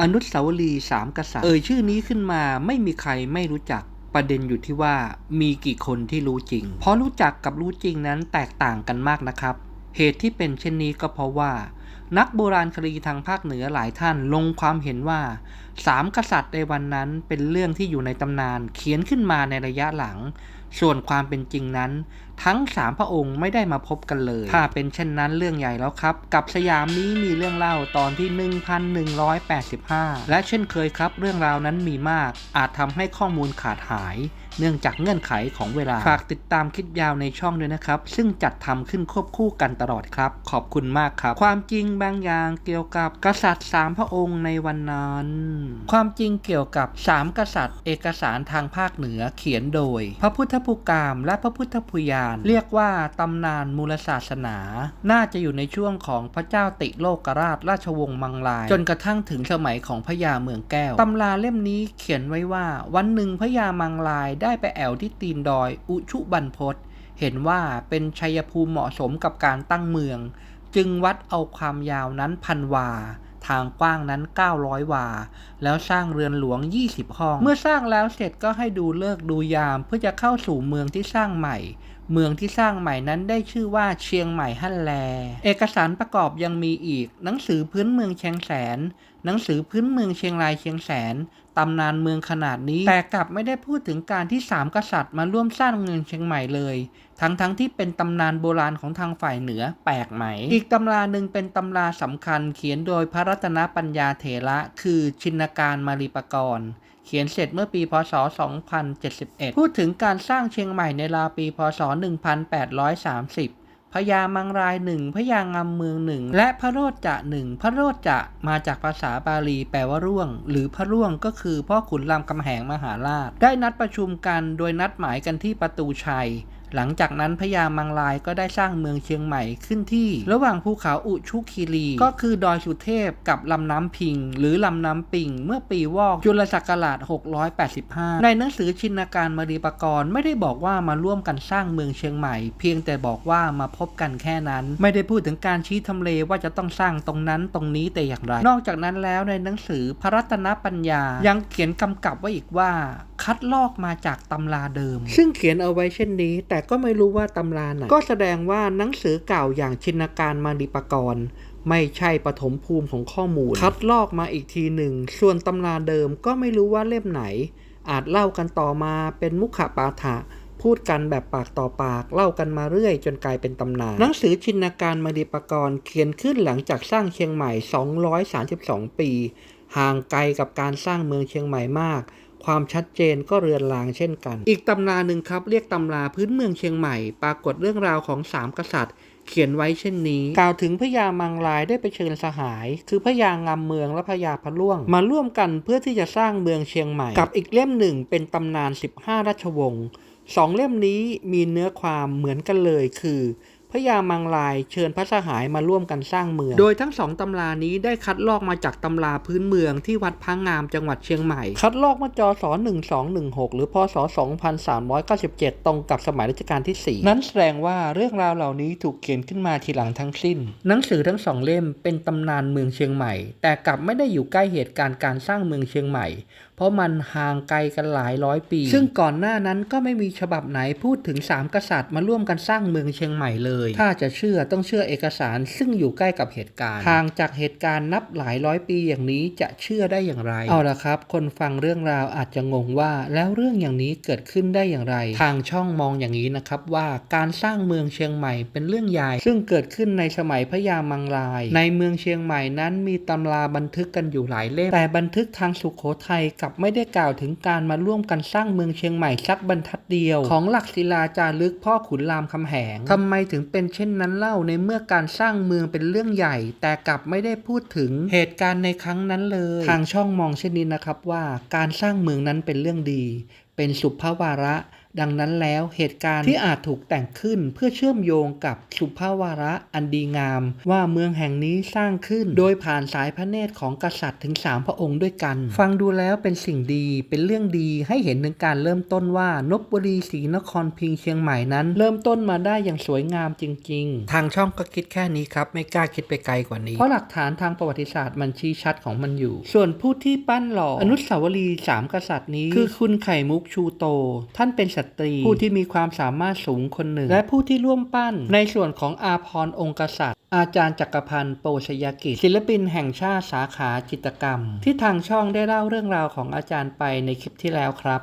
อนุสาวรีย์สามกษัตริย์ เอ่ยชื่อนี้ขึ้นมาไม่มีใครไม่รู้จักประเด็นอยู่ที่ว่ามีกี่คนที่รู้จริง เพราะรู้จักกับรู้จริงนั้นแตกต่างกันมากนะครับ เหตุที่เป็นเช่นนี้ก็เพราะว่า นักโบราณคดีทางภาคเหนือหลายท่านลงความเห็นว่าสามกษัตริย์ในวันนั้นเป็นเรื่องที่อยู่ในตำนานเขียนขึ้นมาในระยะหลัง ส่วนความเป็นจริงนั้น ทั้งสามพระองค์ไม่ได้มาพบกันเลย ถ้าเป็นเช่นนั้นเรื่องใหญ่แล้วครับ กับสยามนี้มีเรื่องเล่าตอนที่ 1185 และเช่นเคยครับ เรื่องราวนั้นมีมากอาจทำให้ข้อมูลขาดหาย เนื่องจากเงื่อนไขของเวลา ฝากติดตามคลิปยาวในช่องด้วยนะครับ ซึ่งจัดทำขึ้นควบคู่กันตลอดครับ ขอบคุณมากครับ ความจริงบางอย่างเกี่ยวกับกษัตริย์สามพระองค์ในวันนั้น ความจริงเกี่ยวกับสามกษัตริย์ เอกสารทางภาคเหนือเขียนโดย พระพุทธภูกามและพระพุทธภูยาน เรียกว่าตำนานมูลศาสนา น่าจะอยู่ในช่วงของพระเจ้าติโลกราชราชวงศ์มังลาย จนกระทั่งถึงสมัยของพระยาเมืองแก้วตำราเล่มนี้เขียนไว้ว่าวันหนึ่งพระยามังลายได้ไปแอวที่ตีนดอยอุชุบันพศเห็นว่าเป็นชัยภูมิเหมาะสมกับการตั้งเมือง จึงวัดเอาความยาวนั้นพันวา ทางกว้างนั้น 900 วา แล้วสร้างเรือนหลวง 20 ห้อง เมื่อสร้างแล้วเสร็จก็ให้ดูเลิกดูยามเพื่อจะเข้าสู่เมืองที่สร้างใหม่เมืองที่สร้างใหม่นั้นได้ชื่อว่าเชียงใหม่ฮั่นแล เอกสารประกอบยังมีอีก หนังสือพื้นเมืองเชียงแสน หนังสือพื้นเมืองเชียงรายเชียงแสน ตำนานเมืองขนาดนี้ แต่กลับไม่ได้พูดถึงการที่สามกษัตริย์มาร่วมสร้างเมืองเชียงใหม่เลย ทั้งๆทที่เป็นตำนานโบราณของทางฝ่ายเหนือแปลกไหม อีกตำราหนึ่งเป็นตำราสำคัญเขียนโดยพระรัตนปัญญาเถระ คือชินการมารีปกรณ์เขียนเสร็จเมื่อปี พศ 2071 พูดถึงการสร้างเชียงใหม่ในราวปี พศ 1830 พญามังรายหนึ่งพญางำเมืองหนึ่งและพระโรจจะหนึ่งพระโรจจะมาจากภาษาบาลีแปลว่าร่วง หรือพระร่วงก็คือพ่อขุนรามคำแหงมหาราช ได้นัดประชุมกันโดยนัดหมายกันที่ประตูชัย หลังจากนั้นพญามังรายก็ได้สร้างเมืองเชียงใหม่ขึ้นที่ ระหว่างภูเขาอุชุคีรี ก็คือดอยสุเทพกับลำน้ำพิง หรือลำน้ำปิง เมื่อปีวอกจุลศักราช 685 ในหนังสือชินการมรีปกรณ์ไม่ได้บอกว่ามาร่วมกันสร้างเมืองเชียงใหม่ เพียงแต่บอกว่ามาพบกันแค่นั้น ไม่ได้พูดถึงการชี้ทำเลว่าจะต้องสร้างตรงนั้นตรงนี้แต่อย่างไร นอกจากนั้นแล้วในหนังสือพระรัตนปัญญา ยังเขียนกำกับไว้อีกว่า คัดลอกมาจากตำราเดิม ซึ่งเขียนเอาไว้เช่นนี้แต่ก็ไม่รู้ว่าตำราไหน ก็แสดงว่าหนังสือเก่าอย่างชินการมาริปกรณ์ไม่ใช่ปฐมภูมิของข้อมูล คัดลอกมาอีกทีหนึ่ง ส่วนตำราเดิมก็ไม่รู้ว่าเล่มไหน อาจเล่ากันต่อมาเป็นมุขปาฐะพูดกันแบบปากต่อปากเล่ากันมาเรื่อยจนกลายเป็นตำนาน หนังสือชินการมาริปกรณ์เขียนขึ้นหลังจากสร้างเชียงใหม่ 232 ปี ห่างไกลกับการสร้างเมืองเชียงใหม่มาก ความชัดเจนก็เรือนรางเช่นกัน อีกตำราหนึ่งครับเรียกตำราพื้นเมืองเชียงใหม่ ปรากฏเรื่องราวของสามกษัตริย์ เขียนไว้เช่นนี้ กล่าวถึงพญามังรายได้ไปเชิญสหาย คือพญางามเมืองและพญาพะล่วง มาร่วมกันเพื่อที่จะสร้างเมืองเชียงใหม่ กับอีกเล่มหนึ่งเป็นตำนาน 15 ราชวงศ์สองเล่มนี้มีเนื้อความเหมือนกันเลยคือ พญามังรายเชิญพระสหายมาร่วมกันสร้างเมือง โดยทั้งสองตำรานี้ได้คัดลอกมาจากตำราพื้นเมืองที่วัดพังงามจังหวัดเชียงใหม่ คัดลอกมาจศ1216 หรือพศ 2397 ตรงกับสมัยรัชกาลที่ 4 นั้นแสดงว่าเรื่องราวเหล่านี้ถูกเขียนขึ้นมาทีหลังทั้งสิ้น หนังสือทั้งสองเล่มเป็นตำนานเมืองเชียงใหม่ แต่กลับไม่ได้อยู่ใกล้เหตุการณ์การสร้างเมืองเชียงใหม่ เพราะมันห่างไกลกันหลายร้อยปี ซึ่งก่อนหน้านั้นก็ไม่มีฉบับไหนพูดถึงสามกษัตริย์มาร่วมกันสร้างเมืองเชียงใหม่เลย ถ้าจะเชื่อต้องเชื่อเอกสารซึ่งอยู่ใกล้กับเหตุการณ์ ห่างจากเหตุการณ์นับหลายร้อยปีอย่างนี้จะเชื่อได้อย่างไร เอาละครับ คนฟังเรื่องราวอาจจะงงว่าแล้วเรื่องอย่างนี้เกิดขึ้นได้อย่างไร ทางช่องมองอย่างนี้นะครับว่าการสร้างเมืองเชียงใหม่เป็นเรื่องใหญ่ ซึ่งเกิดขึ้นในสมัยพระยามังราย ในเมืองเชียงใหม่นั้นมีตำราบันทึกกันอยู่หลายเล่มแต่บันทึกทางสุขโขทัยกลับไม่ได้กล่าวถึงการมาร่วมกันสร้างเมืองเชียงใหม่สักบรรทัดเดียว ของหลักศิลาจารึกพ่อขุนรามคำแหงทำไมถึงเป็นเช่นนั้นเล่าในเมื่อการสร้างเมืองเป็นเรื่องใหญ่ แต่กลับไม่ได้พูดถึงเหตุการณ์ในครั้งนั้นเลย ทางช่องมองเช่นนี้นะครับว่าการสร้างเมืองนั้นเป็นเรื่องดี เป็นสุภาวาระ ดังนั้นแล้วเหตุการณ์ที่อาจถูกแต่งขึ้นเพื่อเชื่อมโยงกับสุภาวาระอันดีงาม ว่าเมืองแห่งนี้สร้างขึ้น โดยผ่านสายพระเนตรของกษัตริย์ถึง 3 พระองค์ด้วยกัน ฟังดูแล้วเป็นสิ่งดีเป็นเรื่องดีให้เห็นถึงการเริ่มต้นว่านบบุรีศรีนครพิงค์เชียงใหม่นั้น เริ่มต้นมาได้อย่างสวยงามจริง ๆ ทางช่องก็คิดแค่นี้ครับ ไม่กล้าคิดไปไกลกว่านี้ เพราะหลักฐานทางประวัติศาสตร์มันชี้ชัดของมันอยู่ ส่วนผู้ที่ปั้นหล่ออนุสาวรีย์สามกษัตริย์นี้ คือคุณไข่มุกชูโต ท่านเป็นสตรี ผู้ที่มีความสามารถสูงคนหนึ่ง และผู้ที่ร่วมปั้น ในส่วนของอาพรณ์องค์กษัตริย์ อาจารย์จักรพันธ์โปชยกิจ ศิลปินแห่งชาติสาขาจิตรกรรม ที่ทางช่องได้เล่าเรื่องราวของอาจารย์ไปในคลิปที่แล้วครับ